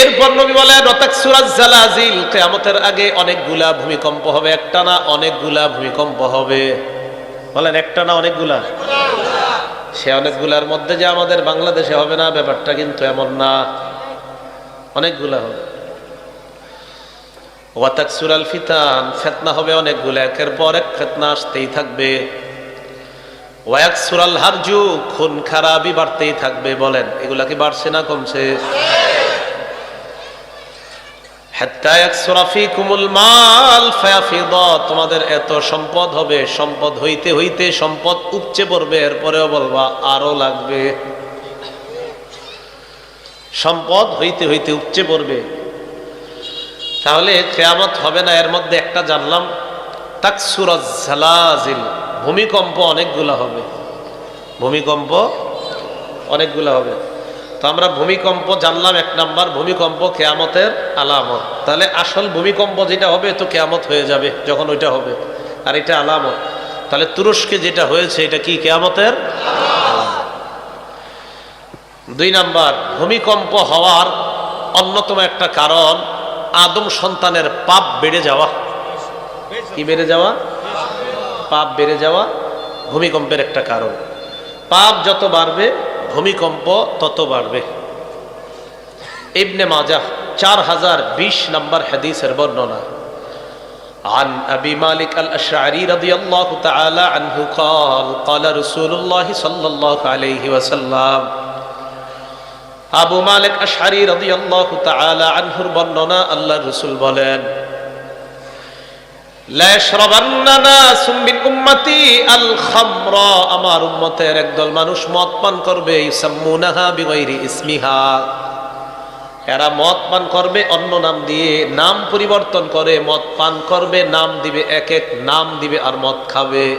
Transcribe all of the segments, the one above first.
এরপর নবী বলেন, রতাক সুরাজ জালাজিল, কেয়ামতের আগে অনেকগুলা ভূমিকম্প হবে, একটা না অনেকগুলা ভূমিকম্প হবে। বলেন, একটা না অনেকগুলা? সে অনেকগুলার মধ্যে যে আমাদের বাংলাদেশে হবে না, ব্যাপারটা কিন্তু এমন না। অনেকগুলা হবে। ওয়াতাক সুরাল ফিতান, ফেতনা হবে অনেকগুলো, একের পর এক ফেতনা আসতেই থাকবে। ওয়াক সুরাল হারজু, খুন খারাপই বাড়তেই থাকবে, বলেন। এগুলা কি বাড়ছে না কমছে? তোমাদের এত সম্পদ হবে, সম্পদ হইতে হইতে সম্পদ উপচে পড়বে, এরপরেও বলবা আরও লাগবে। সম্পদ হইতে হইতে উপচে পড়বে। তাহলে কেয়ামত হবে না, এর মধ্যে একটা জানলাম তাকসুরাজ জালাজিল, ভূমিকম্প অনেকগুলো হবে। ভূমিকম্প অনেকগুলো হবে। তো আমরা ভূমিকম্প জানলাম এক নাম্বার, ভূমিকম্প কেয়ামতের আলামত। তাহলে আসল ভূমিকম্প যেটা হবে তো কেয়ামত হয়ে যাবে, যখন ওইটা হবে। আর এটা আলামত। তাহলে তুরস্কে যেটা হয়েছে, এটা কি কেয়ামতের? দুই নাম্বার, ভূমিকম্প হওয়ার অন্যতম একটা কারণ আদম সন্তানের পাপ বেড়ে যাওয়া। কি বেড়ে যাওয়া? পাপ বেড়ে যাওয়া ভূমিকম্পের একটা কারণ। পাপ যত বাড়বে ভূমিকম্প তত বাড়বে ইবনে মাজাহ চার হাজার বিশ নম্বর হাদিসের বর্ণনা عن أبي مالك الأشعري رضي الله تعالى عنه قال قال رسول الله صلى الله عليه وسلم আবু মালিক আশারি রাদিয়াল্লাহু তাআলা আনহুর বর্ণনা আল্লাহর রাসূল বলেন একদল মানুষ মদ পান মদ পান অন্য নাম দিয়ে নাম পরিবর্তন করে মদ পান করবে, নাম দিবে এক এক, নাম দিবে আর মদ খাবে।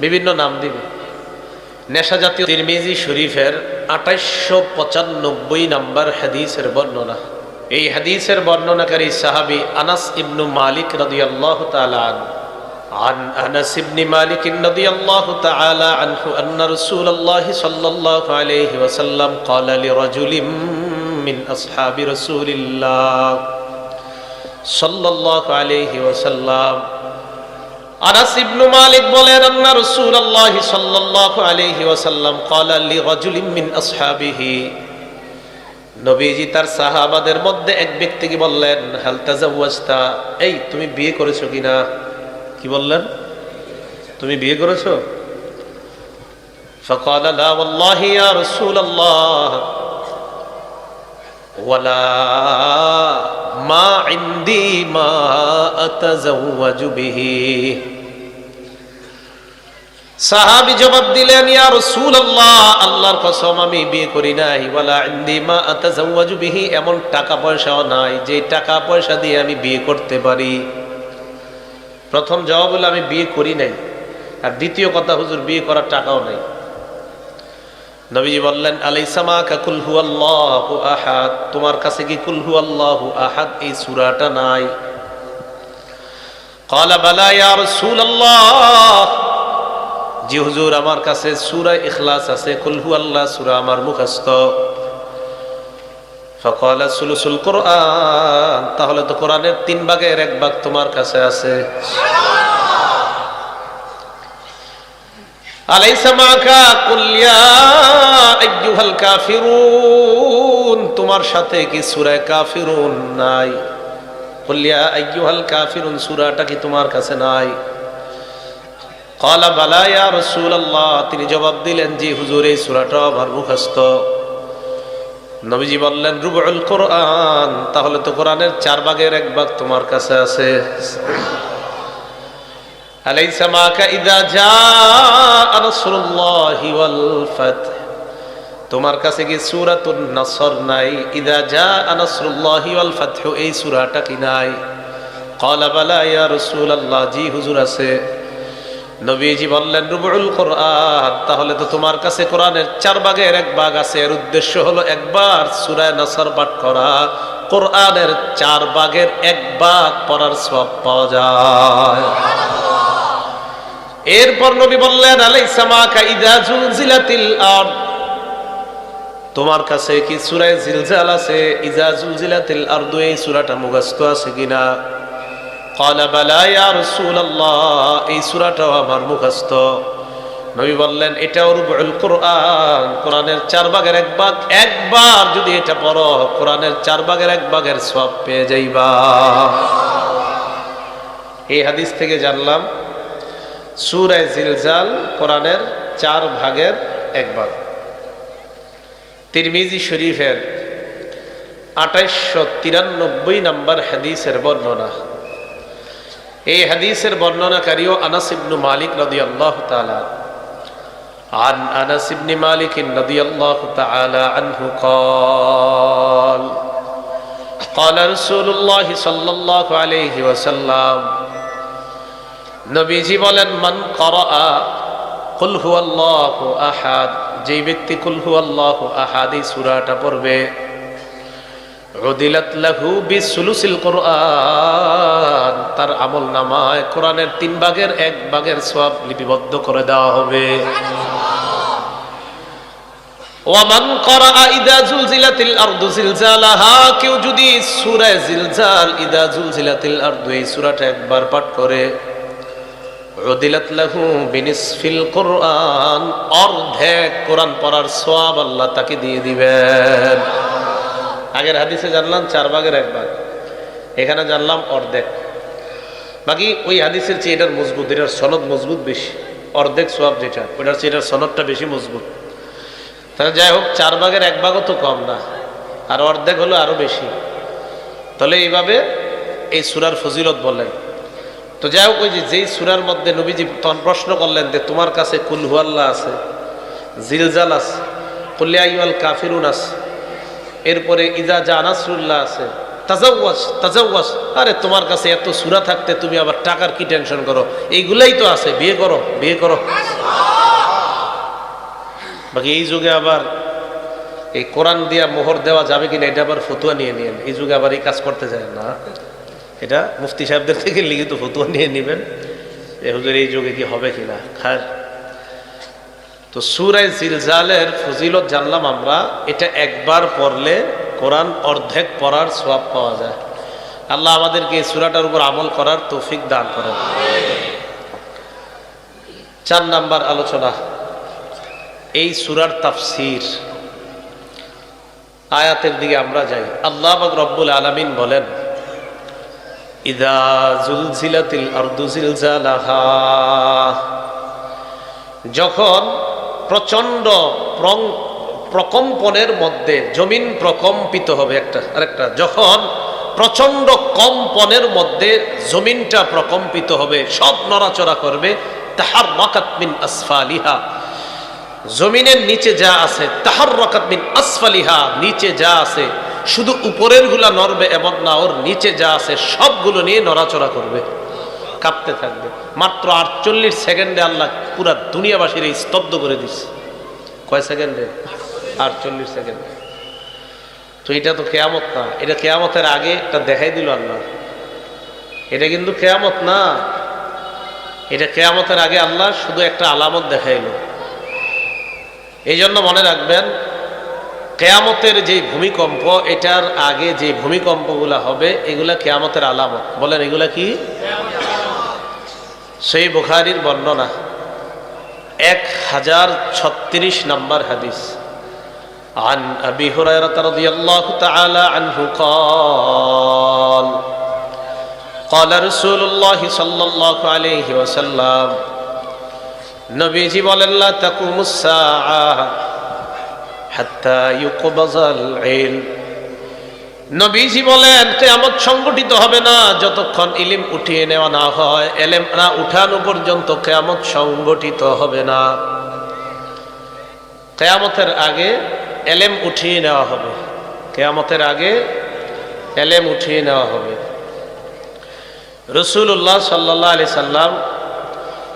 বিভিন্ন নাম দিবে। নেশা জাতীয় তিরমিজি শরীফের আঠাইশশো পঁচানব্বই নাম্বার হাদিসের বর্ণনা। এই হাদিসের বর্ণনাকারী সাহাবি আনাস ইবনু মালিক রাদিয়াল্লাহু তাআলা আনহু عن أنس بن مالك رضي الله تعالى عنه أن رسول الله صلى الله عليه وسلم قال لرجل من أصحاب رسول الله صلى الله عليه وسلم আনাস ইবনু মালিক বলেন আন্না রাসূলুল্লাহ সাল্লাল্লাহু আলাইহি ওয়াসাল্লাম ক্বালা লিরাজুলিন মিন আসহাবিহি নবীজি তার সাহাবাদের মধ্যে এক ব্যক্তিকে বললেন হাল তাজাওয়াজতা এই তুমি বিয়ে করেছো কিনা কি বললেন তুমি বিয়ে করেছো فقال لا والله يا رسول الله ولا ما عندي ما أتزوج به সাহাবি জবাব দিলেন ইয়া রাসূলুল্লাহ আল্লাহর কসম আমি বিয়ে করি নাই ওয়ালা ইনদি মা আতাজাওয়াজু বিহি এমন টাকা পয়সাও নাই যে টাকা পয়সা দিয়ে আমি বিয়ে করতে পারি প্রথম জবাব হলো আমি বিয়ে করি নাই আর দ্বিতীয় কথা হুজুর বিয়ে করার টাকাও নাই নবীজি বললেন আলাইসামা কাকুল হু আল্লাহ আহাদ তোমার কাছে কি কুল হু আল্লাহ আহাদ এই সুরাটা নাই قال بلى يا رسول الله যে হুজুর, আমার কাছে সুরা ইখলাস আছে। কুলহু আল্লাহ সুরা আমার মুখস্থ। তাহলে তো কোরআনের তিন ভাগের এক ভাগ তোমার কাছে আছে। তোমার সাথে কি সুরায় কাফিরুন নাই? কল্যা আইয়ুহাল কাফিরুন, সুরাটা কি তোমার কাছে নাই? কলা বালায়া রসুল আল্লাহ তিনি জবাব দিলেন, জি হুজুর, এই সুরাটা আমার মুখস্থ। নবীজি বললেন রুবুল কোরআন। তাহলে তো কোরআনের চার ভাগের এক ভাগ তোমার কাছে আছে। আলাইসা মাকা ইদা জা রাসূলুল্লাহি ওয়াল ফাতহ। তোমার কাছে কি সূরাতুন নাসর নাই? ইদা যা নাসরুল্লাহি ওয়াল ফাতহ। এই সুরাটা কি নাই? ক্বালা বালা ইয়া রাসূলুল্লাহ জি হুজুর, আছে। নবীজি বললেন রুবুল কোরআন তাহলে তো তোমার কাছে কোরআনের চার ভাগের এক ভাগ আছে। এর উদ্দেশ্য হলো একবার সূরায়ে নাসর পাঠ করা। কোরআনের চার ভাগের এক ভাগ পড়ার সওয়াব পাওয়া যায়। এরপর নবী বললেন, আলাইসা মা কাইদা জুলজিলাতিল আরদ? তোমার কাছে কি সুরায় জিলজাল আছে? ইজা জুলজিলাতিল আরদু, এই সুরাটা মুখস্থ আছে কিনা? এই সুরাটাও আমার মুখস্থ। নবী বললেন কোরআন। চার ভাগের এক ভাগ। একবার যদি এটা চার ভাগের এক ভাগের এই হাদিস থেকে জানলাম সুরায় জিলজাল কোরআনের চার ভাগের এক ভাগ। তিরমিজি শরীফের আঠাইশশো তিরানব্বই নম্বর হাদিসের বর্ণনা। এই হাদিসের বর্ণনাকারীও আনাস ইবনু মালিক রাদিয়াল্লাহু তাআলা عن انس بن مالك رضي الله تعالى عنه قال قال رسول الله صلى الله عليه وسلم নবীজি বলেন মান করা কুল হু আল্লাহ আহাদ যেই ব্যক্তি কুল হু আল্লাহ আহাদ এই সুরাটা পড়বে উদিলাত লাহু বিসুলুসিল কোরআন তার আমল নামায় কোরআনের তিন ভাগের এক ভাগের সওয়াব লিপিবদ্ধ করে দেওয়া হবে। কোরআন পড়ার আল্লাহ তাকে দিয়ে আগের হাদিসে জানলাম চার ভাগের এক ভাগ। এখানে জানলাম অর্ধেক। বাকি ওই হাদিসের চেয়ে এটার মজবুত, এটার সনদ মজবুত বেশি। অর্ধেক সোয়াব যেটা, ওটার চেয়ে এটার সনদটা বেশি মজবুত। তাহলে যাই হোক, চার ভাগের এক ভাগও তো কম না, আর অর্ধেক হলো আরও বেশি। তাহলে এইভাবে এই সুরার ফজিলত বললেন তো যাই হোক, ওই যে যেই সুরার মধ্যে নবীজি তখন প্রশ্ন করলেন যে, তোমার কাছে কুলহুয়াল্লাহ আছে, জিলজাল আছে কুল্লিয়াইয়াল কাফিরুন আছে, এরপরে ইজা জা নাসরুল্লাহ আছে তাজাওয়াজ তাজাওয়াজ। আরে, তোমার কাছে এত সুরা থাকতে তুমি আবার টাকার কি টেনশন করো? এইগুলাই তো আছে, বিয়ে করো বিয়ে করো। বাকি এই যুগে আবার এই কোরআন দিয়া মোহর দেওয়া যাবে কিনা, এটা আবার ফতুয়া নিয়ে নিয়েন। এই যুগে আবার এই কাজ করতে যায় না। এটা মুফতি সাহেবদের থেকে লিখিত ফতুয়া নিয়ে নেবেন এ হুজুর, এই যুগে কি হবে কিনা? খার তো সুরায় জিলজালের ফজিলত জানলাম আমরা, এটা একবার পড়লে কোরআন অর্ধেক পড়ার সোয়াব পাওয়া যায়। আল্লাহ আমাদেরকে এই সুরাটার উপর আমল করার তৌফিক দান করেন। চার নাম্বার আলোচনা, এই সুরার তাফসির। আয়াতের দিকে আমরা যাই। আল্লাহ রব্বুল আলমিন বলেন যখন প্রচণ্ড প্রকম্পনের মধ্যে জমিন প্রকম্পিত হবে একটা, আরেকটা। যখন প্রচণ্ড কম্পনের মধ্যে জমিনটা প্রকম্পিত হবে, সব নড়াচড়া করবে তাহার মাকাতমিন আসফালিহা। জমিনের নিচে যা আছে তাহার রকাতমিন আসফালিহা, নিচে যা আছে, শুধু উপরেরগুলা নড়বে এবং না, ওর নিচে যা আছে, সবগুলো নিয়ে নড়াচড়া করবে। কাঁপতে থাকবে। মাত্র আটচল্লিশ সেকেন্ডে আল্লাহ পুরা দুনিয়াবাসীর এই স্তব্ধ করে দিচ্ছে কয় সেকেন্ডে? আটচল্লিশ সেকেন্ড তো এটা তো কেয়ামত না। এটা কেয়ামতের আগে এটা দেখাই দিল আল্লাহ। এটা কিন্তু কেয়ামত না। এটা কেয়ামতের আগে আল্লাহ শুধু একটা আলামত দেখাইল। এই জন্য মনে রাখবেন, কেয়ামতের যে ভূমিকম্প, এটার আগে যে ভূমিকম্পগুলো হবে, এগুলা কেয়ামতের আলামত। বলেন এগুলা কি? সেই বুখারির বর্ণনা। এক হাজার ছত্রিশ নম্বর হাদিস। عن أبي هريرة رضي الله تعالى عنه قال قال رسول الله صلى الله عليه وسلم নবীজি বলেন লা তাকুমুস সাআ হাত্তা ইউকবাজাল ইলম নবীজি বলেন কেয়ামত সংগঠিত হবে না যতক্ষণ ইলিম উঠিয়ে নেওয়া না হয় এলেম না উঠানো পর্যন্ত কেয়ামত সংগঠিত হবে না কেয়ামতের আগে এলেম উঠিয়ে নেওয়া হবে। কেয়ামতের আগে এলেম উঠিয়ে নেওয়া হবে। রসুল্লাহ সাল্লাহ আলি সাল্লাম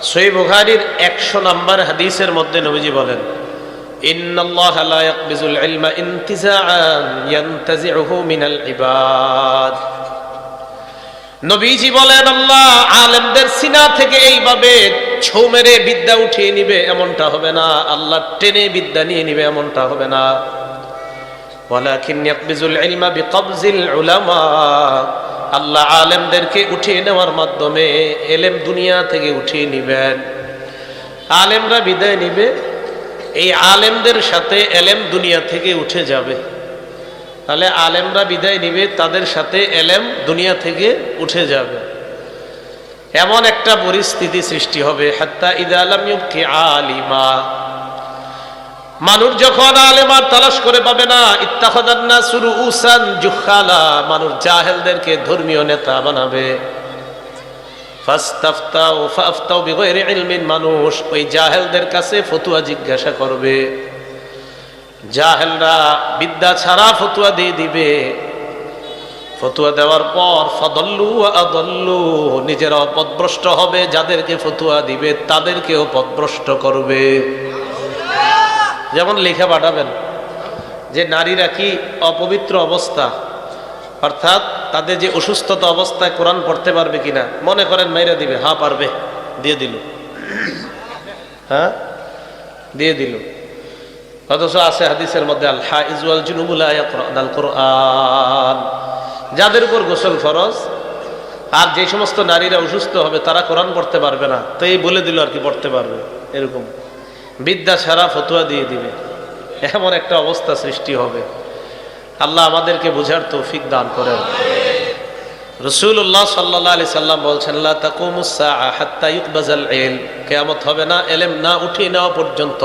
সই বুহারির একশো নম্বর হাদিসের মধ্যে নবীজি বলেন নবীজি বলেন, আল্লাহ আলেমদের সিনা থেকে এইভাবে ছৌ মেরে বিদ্যা উঠিয়ে নিবে, এমনটা হবে না। আল্লাহ টেনে বিদ্যা নিয়ে নিবে, এমনটা হবে না। ওয়ালাকিন ইয়াকবিজুল ইলমা বিকবজিল উলামা। আল্লাহ আলেমদেরকে উঠিয়ে নেওয়ার মাধ্যমে এলেম দুনিয়া থেকে উঠিয়ে নিবেন। আলেমরা বিদায় নিবে, এই আলেমদের সাথে এলেম দুনিয়া থেকে উঠে যাবে। তাহলে আলেমরা বিদায় নিবে, তাদের সাথে এলেম দুনিয়া থেকে উঠে যাবে। এমন একটা পরিস্থিতি সৃষ্টি হবে, হাত্তা ইদা আলাম ইউবকি আলিমা। মানুষ যখন আলেমার তালাশ করে পাবে না ইত্তাখাদান্না সুরু উসান জুখালা, মানুষ জাহেলদেরকে ধর্মীয় নেতা বানাবে। ফাস্তাফতাও ফাফতাও বিগয়রি ইলমিন, মানুষ ওই জাহেলদের কাছে ফতুয়া জিজ্ঞাসা করবে। জাহেলরা বিদ্যা ছাড়া ফতুয়া দিয়ে দিবে। ফতুয়া দেওয়ার পর ফদল্লু আদল্লু নিজেরা পদভ্রষ্ট হবে, যাদেরকে ফতুয়া দিবে তাদেরকেও পদভ্রষ্ট করবে। যেমন লিখে পাঠাবেন যে নারীরা কি অপবিত্র অবস্থা, অর্থাৎ তাদের যে অসুস্থতা অবস্থায় কোরআন পড়তে পারবে কিনা, মনে করেন মাইরা দিবে, হা পারবে, দিয়ে দিল। হ্যাঁ দিয়ে দিল। অথচ আছে হাদিসের মধ্যে আল হাইজুয়াল জুনুবুল কোরআন যাদের উপর গোসল ফরজ, আর যে সমস্ত নারীরা অসুস্থ হবে, তারা কোরআন পড়তে পারবে না। তো এই বলে দিল আর কি, পড়তে পারবে, এরকম। বিদ্যা ছাড়া ফতুয়া দিয়ে দিবে। এমন একটা অবস্থা সৃষ্টি হবে। আল্লাহ আমাদেরকে বুঝার তৌফিক দান করেন। রসুল্লাহ সাল্লাহ আলি সাল্লাম বলছেন কিয়ামত হবে না, এলেম না উঠিয়ে নেওয়া পর্যন্ত।